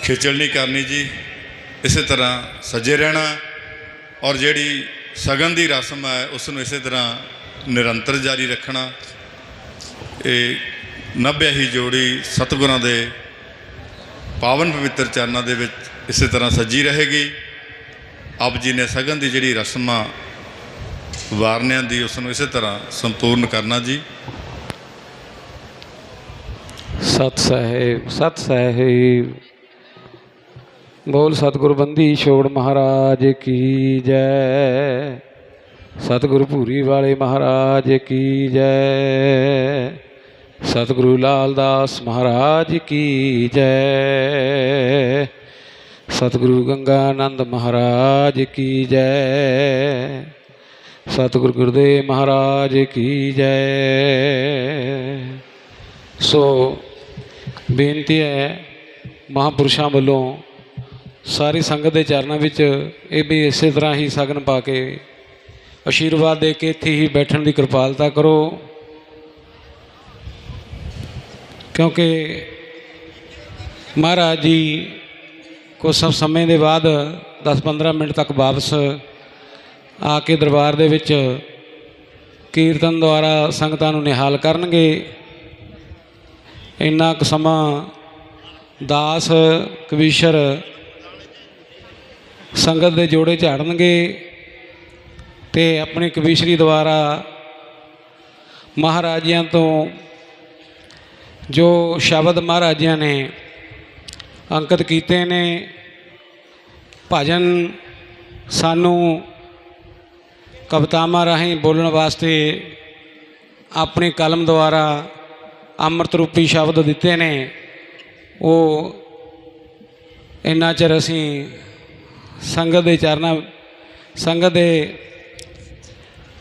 ਖੇਚਲ ਨਹੀਂ ਕਰਨੀ ਜੀ। ਇਸੇ ਤਰ੍ਹਾਂ ਸੱਜੇ ਰਹਿਣਾ ਔਰ ਜਿਹੜੀ ਸਗਨ ਦੀ ਰਸਮ ਹੈ ਉਸ ਨੂੰ ਇਸੇ ਤਰ੍ਹਾਂ ਨਿਰੰਤਰ ਜਾਰੀ ਰੱਖਣਾ। ਇਹ ਨੱਭਿਆ ਹੀ ਜੋੜੀ ਸਤਿਗੁਰਾਂ ਦੇ ਪਾਵਨ ਪਵਿੱਤਰ ਚਰਨਾਂ ਦੇ ਵਿੱਚ ਇਸੇ ਤਰ੍ਹਾਂ ਸੱਜੀ ਰਹੇਗੀ। ਆਪ ਜੀ ਨੇ ਸਗਨ ਦੀ ਜਿਹੜੀ ਰਸਮਾਂ ਵਾਰਨਿਆਂ ਦੀ, ਉਸ ਨੂੰ ਇਸੇ ਤਰ੍ਹਾਂ ਸੰਪੂਰਨ ਕਰਨਾ ਜੀ। ਸਤ ਸਾਹਿਬ ਸਤ ਸਾਹਿਬ। ਬੋਲ ਸਤਿਗੁਰ ਬੰਦੀ ਛੋੜ ਮਹਾਰਾਜ ਕੀ ਜੈ। ਸਤਿਗੁਰ ਭੂਰੀ ਵਾਲੇ ਮਹਾਰਾਜ ਕੀ ਜੈ। ਸਤਿਗੁਰੂ ਲਾਲ ਦਾਸ ਮਹਾਰਾਜ ਕੀ ਜੈ। ਸਤਿਗੁਰੂ ਗੰਗਾਨੰਦ ਮਹਾਰਾਜ ਕੀ ਜੈ। ਸਤਿਗੁਰੂ ਗੁਰਦੇਵ ਮਹਾਰਾਜ ਕੀ ਜੈ। ਸੋ ਬੇਨਤੀ ਹੈ ਮਹਾਂਪੁਰਸ਼ਾਂ ਵੱਲੋਂ ਸਾਰੀ ਸੰਗਤ ਦੇ ਚਰਨਾਂ ਵਿੱਚ ਇਹ ਵੀ ਇਸੇ ਤਰ੍ਹਾਂ ਹੀ ਸਗਨ ਪਾ ਕੇ ਆਸ਼ੀਰਵਾਦ ਦੇ ਕੇ ਇੱਥੇ ਹੀ ਬੈਠਣ ਦੀ ਕਿਰਪਾਲਤਾ ਕਰੋ। ਕਿਉਂਕਿ ਮਹਾਰਾਜ ਜੀ ਕੁਝ ਸਮੇਂ ਦੇ ਬਾਅਦ 10-15 ਮਿੰਟ ਤੱਕ ਵਾਪਸ ਆ ਕੇ ਦਰਬਾਰ ਦੇ ਵਿੱਚ ਕੀਰਤਨ ਦੁਆਰਾ ਸੰਗਤਾਂ ਨੂੰ ਨਿਹਾਲ ਕਰਨਗੇ। ਇੰਨਾ ਕੁ ਸਮਾਂ ਦਾਸ, ਕਵੀਸ਼ਰ ਸੰਗਤ ਦੇ ਜੋੜੇ ਝਾੜਨਗੇ ਤੇ ਆਪਣੀ ਕਵੀਸ਼ਰੀ ਦੁਆਰਾ ਮਹਾਰਾਜਿਆਂ ਤੋਂ ਜੋ ਸ਼ਬਦ ਮਹਾਰਾਜਿਆਂ ਨੇ ਅੰਕਿਤ ਕੀਤੇ ਨੇ, ਭਜਨ ਸਾਨੂੰ ਕਵਿਤਾਵਾਂ ਰਾਹੀਂ ਬੋਲਣ ਵਾਸਤੇ ਆਪਣੀ ਕਲਮ ਦੁਆਰਾ ਅੰਮ੍ਰਿਤ ਰੂਪੀ ਸ਼ਬਦ ਦਿੱਤੇ ਨੇ, ਉਹ ਇੰਨਾ ਚਿਰ ਅਸੀਂ ਸੰਗਤ ਦੇ ਚਰਨਾਂ, ਸੰਗਤ ਦੇ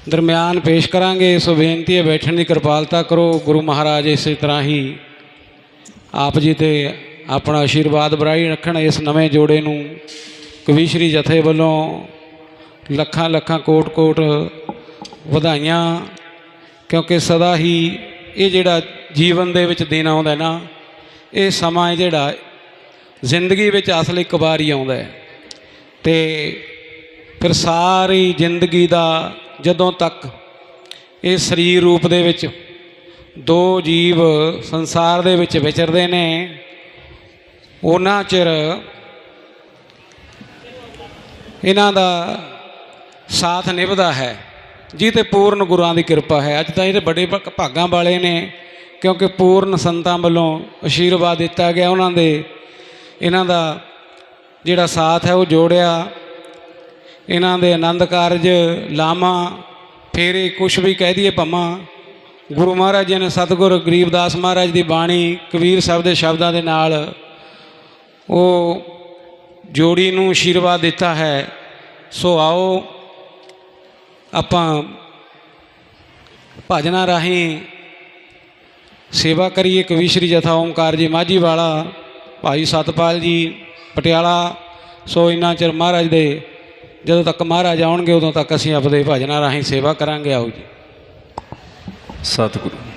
ਦਰਮਿਆਨ ਪੇਸ਼ ਕਰਾਂਗੇ। ਸੋ ਬੇਨਤੀ ਹੈ ਬੈਠਣ ਦੀ ਕਿਰਪਾਲਤਾ ਕਰੋ। ਗੁਰੂ ਮਹਾਰਾਜ ਇਸੇ ਤਰ੍ਹਾਂ ਹੀ ਆਪ ਜੀ ਤੇ ਆਪਣਾ ਆਸ਼ੀਰਵਾਦ ਬਰਾਈ ਰੱਖਣ ਇਸ ਨਵੇਂ ਜੋੜੇ ਨੂੰ। ਕਵੀਸ਼ਰੀ ਜਥੇ ਵੱਲੋਂ ਲੱਖਾਂ ਲੱਖਾਂ ਕੋਟ ਕੋਟ ਵਧਾਈਆਂ, ਕਿਉਂਕਿ ਸਦਾ ਹੀ ਇਹ ਜਿਹੜਾ ਜੀਵਨ ਦੇ ਵਿੱਚ ਦਿਨ ਆਉਂਦਾ ਨਾ, ਇਹ ਸਮਾਂ ਜਿਹੜਾ ਜ਼ਿੰਦਗੀ ਵਿੱਚ ਅਸਲ ਇੱਕ ਵਾਰ ਹੀ ਆਉਂਦਾ ਹੈ। ਤੇ ਫਿਰ ਸਾਰੀ ਜ਼ਿੰਦਗੀ ਦਾ ਜਦੋਂ ਤੱਕ ਇਹ ਸਰੀਰ ਰੂਪ ਦੇ ਵਿੱਚ ਦੋ ਜੀਵ ਸੰਸਾਰ ਦੇ ਵਿੱਚ ਵਿਚਰਦੇ ਨੇ, ਉਹਨਾਂ ਚਿਰ ਇਹਨਾਂ ਦਾ ਸਾਥ ਨਿਭਦਾ ਹੈ। ਜੀ ਤੇ ਪੂਰਨ ਗੁਰਾਂ ਦੀ ਕਿਰਪਾ ਹੈ। ਅੱਜ ਤਾਂ ਇਹਦੇ ਬੜੇ ਭਾ- ਭਾਗਾਂ ਵਾਲੇ ਨੇ, ਕਿਉਂਕਿ ਪੂਰਨ ਸੰਤਾਂ ਵੱਲੋਂ ਆਸ਼ੀਰਵਾਦ ਦਿੱਤਾ ਗਿਆ। ਉਹਨਾਂ ਦੇ ਇਹਨਾਂ ਦਾ ਜਿਹੜਾ ਸਾਥ ਹੈ ਉਹ ਜੋੜਿਆ। ਇਹਨਾਂ ਦੇ ਆਨੰਦ ਕਾਰਜ ਲਾਮਾ ਫੇਰੇ ਕੁਛ ਵੀ ਕਹਿ ਦਈਏ ਭਮਾ ਗੁਰੂ ਮਹਾਰਾਜ ਜੀ ਨੇ ਸਤਿਗੁਰ ਗਰੀਬਦਾਸ ਮਹਾਰਾਜ ਦੀ ਬਾਣੀ ਕਬੀਰ ਸਾਹਿਬ ਦੇ ਸ਼ਬਦਾਂ ਦੇ ਨਾਲ ਉਹ ਜੋੜੀ ਨੂੰ ਆਸ਼ੀਰਵਾਦ ਦਿੱਤਾ ਹੈ। ਸੋ ਆਓ ਆਪਾਂ ਭਜਨਾਂ ਰਾਹੀਂ ਸੇਵਾ ਕਰੀਏ ਕਵੀ ਸ਼੍ਰੀ ਜਥਾ ਓਮਕਾਰ ਜੀ ਮਾਝੀ ਵਾਲਾ, ਭਾਈ ਸਤਪਾਲ ਜੀ ਪਟਿਆਲਾ। ਸੋ ਇੰਨਾ ਚਿਰ ਮਹਾਰਾਜ ਦੇ ਜਦੋਂ ਤੱਕ ਮਹਾਰਾਜ ਆਉਣਗੇ ਉਦੋਂ ਤੱਕ ਅਸੀਂ ਆਪਦੇ ਭਜਨਾਂ ਰਾਹੀਂ ਸੇਵਾ ਕਰਾਂਗੇ ਆਓ ਜੀ ਸਤਿਗੁਰੂ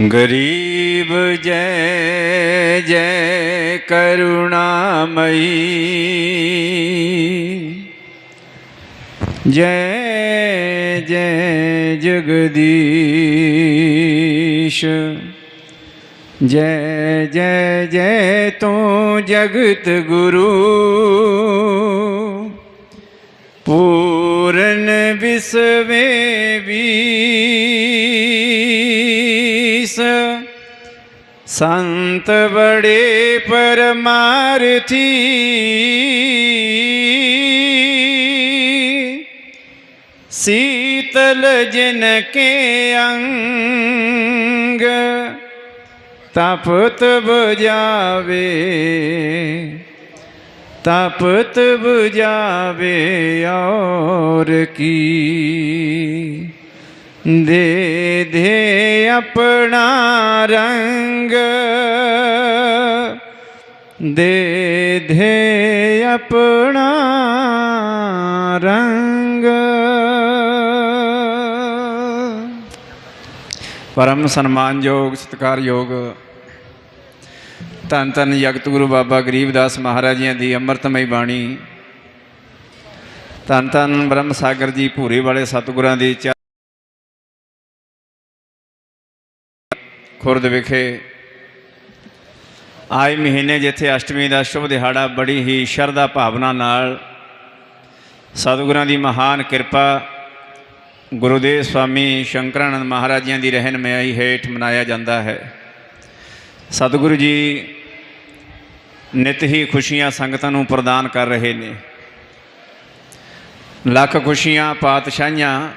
गरीब जय जय करुणामयी जय जय जगदीश जय जय जय तू जगत गुरु पूरन विश्वे बीस संत बड़े परमार्थी शीतल जन के अंग ਤਪਤ 부ਜਾਵੇ ਤਪਤ 부ਜਾਵੇ ਔਰ ਕੀ। ਦੇ ਦੇ ਆਪਣਾ ਰੰਗ, ਦੇ ਦੇ ਆਪਣਾ ਰੰਗ। ਪਰਮ ਸਨਮਾਨਯੋਗ ਸਤਿਕਾਰਯੋਗ ਧੰਨ ਧੰਨ ਜਗਤ ਗੁਰੂ ਬਾਬਾ ਗਰੀਬਦਾਸ ਮਹਾਰਾਜ ਜੀਆਂ ਦੀ ਅੰਮ੍ਰਿਤਮਈ ਬਾਣੀ। ਧੰਨ ਧੰਨ ਬ੍ਰਹਮ ਸਾਗਰ ਜੀ ਭੂਰੀ ਵਾਲੇ ਸਤਿਗੁਰਾਂ ਦੀ ਚਾ- ਖੁਰਦ ਵਿਖੇ। ਆਏ ਮਹੀਨੇ ਜਿੱਥੇ ਅਸ਼ਟਮੀ ਦਾ ਸ਼ੁਭ ਦਿਹਾੜਾ ਬੜੀ ਹੀ ਸ਼ਰਧਾ ਭਾਵਨਾ ਨਾਲ ਸਤਿਗੁਰਾਂ ਦੀ ਮਹਾਨ ਕਿਰਪਾ, ਗੁਰੂਦੇਵ ਸਵਾਮੀ ਸ਼ੰਕਰਾਨੰਦ ਮਹਾਰਾਜ ਜੀਆਂ ਦੀ ਰਹਿਨਮਾਈ ਹੇਠ ਮਨਾਇਆ ਜਾਂਦਾ ਹੈ। ਸਤਿਗੁਰੂ ਜੀ ਨਿਤ ਹੀ ਖੁਸ਼ੀਆਂ ਸੰਗਤਾਂ ਨੂੰ ਪ੍ਰਦਾਨ ਕਰ ਰਹੇ ਨੇ। ਲੱਖ ਖੁਸ਼ੀਆਂ ਪਾਤਸ਼ਾਹੀਆਂ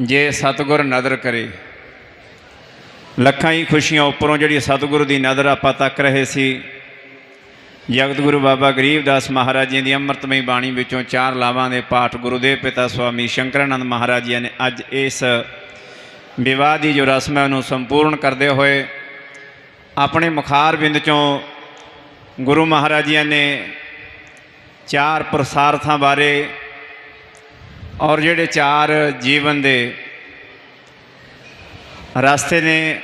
ਜੇ ਸਤਿਗੁਰ ਨਦਰ ਕਰੇ। ਲੱਖਾਂ ਹੀ ਖੁਸ਼ੀਆਂ ਉੱਪਰੋਂ ਜਿਹੜੀ ਸਤਿਗੁਰੂ ਦੀ ਨਜ਼ਰ ਆਪਾਂ ਤੱਕ ਰਹੇ ਸੀ। ਜਗਤ ਗੁਰੂ ਬਾਬਾ ਗਰੀਬਦਾਸ ਮਹਾਰਾਜ ਜੀ ਦੀ ਅੰਮ੍ਰਿਤਮਈ ਬਾਣੀ ਵਿੱਚੋਂ ਚਾਰ ਲਾਵਾਂ ਦੇ ਪਾਠ ਗੁਰੂਦੇਵ ਪਿਤਾ ਸੁਆਮੀ ਸ਼ੰਕਰਾਨੰਦ ਮਹਾਰਾਜ ਜੀ ਨੇ ਅੱਜ ਇਸ ਵਿਵਾਹ ਦੀ ਜੋ ਰਸਮ ਹੈ ਉਹਨੂੰ ਸੰਪੂਰਨ ਕਰਦੇ ਹੋਏ ਆਪਣੇ ਮੁਖਾਰ ਬਿੰਦ ਚੋਂ ਗੁਰੂ ਮਹਾਰਾਜ ਜੀ ਨੇ ਚਾਰ ਪ੍ਰਸਾਰਥਾਂ ਬਾਰੇ ਔਰ ਜਿਹੜੇ ਚਾਰ ਜੀਵਨ ਦੇ ਰਸਤੇ ਨੇ,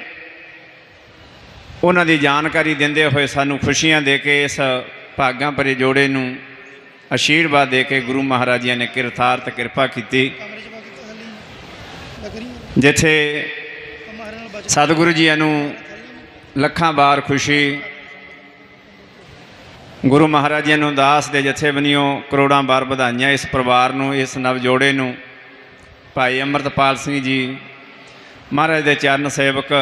ਉਹਨਾਂ ਦੀ ਜਾਣਕਾਰੀ ਦਿੰਦੇ ਹੋਏ ਸਾਨੂੰ ਖੁਸ਼ੀਆਂ ਦੇ ਕੇ ਇਸ ਭਾਗਾਂ ਭਰੇ ਜੋੜੇ ਨੂੰ ਆਸ਼ੀਰਵਾਦ ਦੇ ਕੇ ਗੁਰੂ ਮਹਾਰਾਜ ਜੀ ਨੇ ਕਿਰਥਾਰਥ ਕਿਰਪਾ ਕੀਤੀ। ਜਿੱਥੇ ਸਤਿਗੁਰੂ ਜੀ ਨੂੰ ਲੱਖਾਂ ਬਾਰ ਖੁਸ਼ੀ ਗੁਰੂ ਮਹਾਰਾਜ ਜੀ ਨੂੰ ਦਾਸ ਦੇ ਜਥੇਬੰਦੀਆਂ ਕਰੋੜਾਂ ਬਾਰ ਵਧਾਈਆਂ ਇਸ ਪਰਿਵਾਰ ਨੂੰ, ਇਸ ਨਵ ਜੋੜੇ ਨੂੰ। ਭਾਈ ਅਮਰਤਪਾਲ ਸਿੰਘ ਜੀ ਮਹਾਰਾਜ ਦੇ ਚਰਨ ਸੇਵਕ,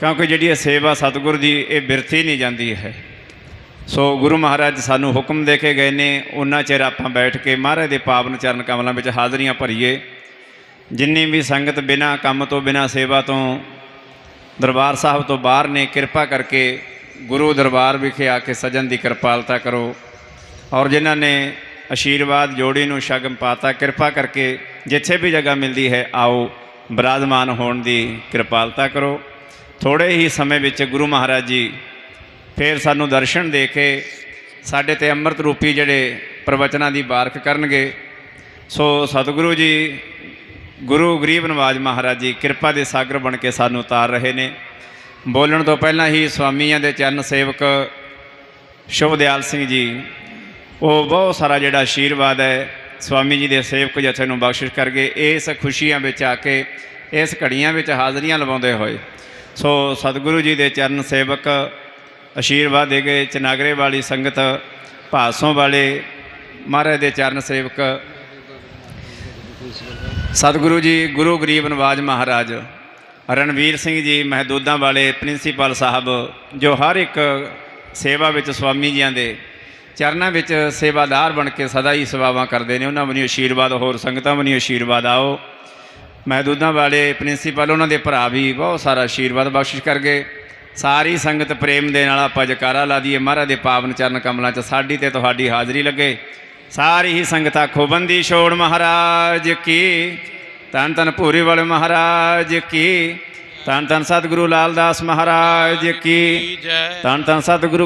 ਕਿਉਂਕਿ ਜਿਹੜੀ ਇਹ ਸੇਵਾ ਸਤਿਗੁਰ ਦੀ, ਇਹ ਬਿਰਥੀ ਨਹੀਂ ਜਾਂਦੀ ਹੈ। ਸੋ ਗੁਰੂ ਮਹਾਰਾਜ ਸਾਨੂੰ ਹੁਕਮ ਦੇ ਕੇ ਗਏ ਨੇ, ਉਹਨਾਂ ਚਿਰ ਆਪਾਂ ਬੈਠ ਕੇ ਮਹਾਰਾਜ ਦੇ ਪਾਵਨ ਚਰਨ ਕਮਲਾਂ ਵਿੱਚ ਹਾਜ਼ਰੀਆਂ ਭਰੀਏ। ਜਿੰਨੀ ਵੀ ਸੰਗਤ ਬਿਨਾ ਕੰਮ ਤੋਂ, ਬਿਨਾ ਸੇਵਾ ਤੋਂ, ਦਰਬਾਰ ਸਾਹਿਬ ਤੋਂ ਬਾਹਰ ਨੇ, ਕਿਰਪਾ ਕਰਕੇ ਗੁਰੂ ਦਰਬਾਰ ਵਿਖੇ ਆ ਕੇ ਸਜਣ ਦੀ ਕਿਰਪਾਲਤਾ ਕਰੋ। ਔਰ ਜਿਨ੍ਹਾਂ ਨੇ ਆਸ਼ੀਰਵਾਦ ਜੋੜੀ ਨੂੰ ਸ਼ਗਨ ਪਾਤਾ, ਕਿਰਪਾ ਕਰਕੇ ਜਿੱਥੇ ਵੀ ਜਗ੍ਹਾ ਮਿਲਦੀ ਹੈ, ਆਓ ਬਰਾਜਮਾਨ ਹੋਣ ਦੀ ਕਿਰਪਾਲਤਾ ਕਰੋ। ਥੋੜੇ ਹੀ ਸਮੇਂ ਵਿੱਚ ਗੁਰੂ ਮਹਾਰਾਜ ਜੀ ਫਿਰ ਸਾਨੂੰ ਦਰਸ਼ਨ ਦੇ ਕੇ ਸਾਡੇ ਤੇ ਅੰਮ੍ਰਿਤ ਰੂਪੀ ਜਿਹੜੇ ਪ੍ਰਵਚਨਾਂ ਦੀ ਬਾਰਕ ਕਰਨਗੇ। ਸੋ ਸਤਿਗੁਰੂ ਜੀ, ਗੁਰੂ ਗਰੀਬ ਨਵਾਜ ਮਹਾਰਾਜ ਜੀ ਕਿਰਪਾ ਦੇ ਸਾਗਰ ਬਣ ਕੇ ਸਾਨੂੰ ਉਤਾਰ ਰਹੇ ਨੇ। ਬੋਲਣ ਤੋਂ ਪਹਿਲਾਂ ਹੀ ਸਵਾਮੀਆਂ ਦੇ ਚਰਨ ਸੇਵਕ ਸ਼ੁਭਦਿਆਲ ਸਿੰਘ ਜੀ, ਉਹ ਬਹੁਤ ਸਾਰਾ ਜਿਹੜਾ ਆਸ਼ੀਰਵਾਦ ਹੈ ਸਵਾਮੀ ਜੀ ਦੇ ਸੇਵਕ ਜਥੇ ਨੂੰ ਬਖਸ਼ਿਸ਼ ਕਰਕੇ ਇਸ ਖੁਸ਼ੀਆਂ ਵਿੱਚ ਆ ਕੇ, ਇਸ ਘੜੀਆਂ ਵਿੱਚ ਹਾਜ਼ਰੀਆਂ ਲਵਾਉਂਦੇ ਹੋਏ। ਸੋ ਸਤਿਗੁਰੂ ਜੀ ਦੇ ਚਰਨ ਸੇਵਕ ਆਸ਼ੀਰਵਾਦ ਦੇ ਗਏ ਚਨਾਗਰੇ ਵਾਲੀ ਸੰਗਤ, ਭਾਸੋਂ ਵਾਲੇ ਮਹਾਰਾਜ ਦੇ ਚਰਨ ਸੇਵਕ। ਸਤਿਗੁਰੂ ਜੀ, ਗੁਰੂ ਗਰੀਬ ਨਵਾਜ ਮਹਾਰਾਜ ਰਣਵੀਰ ਸਿੰਘ ਜੀ ਮਹਦੂਦਾਂ ਵਾਲੇ ਪ੍ਰਿੰਸੀਪਲ ਸਾਹਿਬ, ਜੋ ਹਰ ਇੱਕ ਸੇਵਾ ਵਿੱਚ ਸਵਾਮੀ ਜੀਆਂ ਦੇ ਚਰਨਾਂ ਵਿੱਚ ਸੇਵਾਦਾਰ ਬਣ ਕੇ ਸਦਾ ਹੀ ਸੇਵਾਵਾਂ ਕਰਦੇ ਨੇ, ਉਹਨਾਂ ਵੱਲੋਂ ਆਸ਼ੀਰਵਾਦ ਹੋਰ ਸੰਗਤਾਂ ਵੱਲੋਂ ਆਸ਼ੀਰਵਾਦ ਆਓ। ਮਹਦੂਦਾਂ ਵਾਲੇ ਪ੍ਰਿੰਸੀਪਲ, ਉਹਨਾਂ ਦੇ ਭਰਾ ਵੀ ਬਹੁਤ ਸਾਰਾ ਆਸ਼ੀਰਵਾਦ ਬਖਸ਼ਿਸ਼ ਕਰ ਗਏ ਸਾਰੀ ਸੰਗਤ ਪ੍ਰੇਮ ਦੇ ਨਾਲ ਆਪਾਂ ਜਕਾਰਾ ਲਾ ਦਈਏ। ਮਹਾਰਾਜ ਦੇ ਪਾਵਨ ਚਰਨ ਕਮਲਾਂ 'ਚ ਸਾਡੀ ਤੇ ਤੁਹਾਡੀ ਹਾਜ਼ਰੀ ਲੱਗੇ। ਸਾਰੀ ਹੀ ਸੰਗਤਾਂ ਖੋਬੰਦੀ ਛੋੜ ਮਹਾਰਾਜ ਕੀ ਧੰਨ ਧੰਨ ਭੂਰੀ ਵਾਲੇ ਮਹਾਰਾਜ ਕੀ ਧੰਨ ਧੰਨ ਸਤਿਗੁਰੂ ਲਾਲ ਦਾਸ ਮਹਾਰਾਜ ਕੀ ਧੰਨ ਧੰਨ ਸਤਿਗੁਰੂ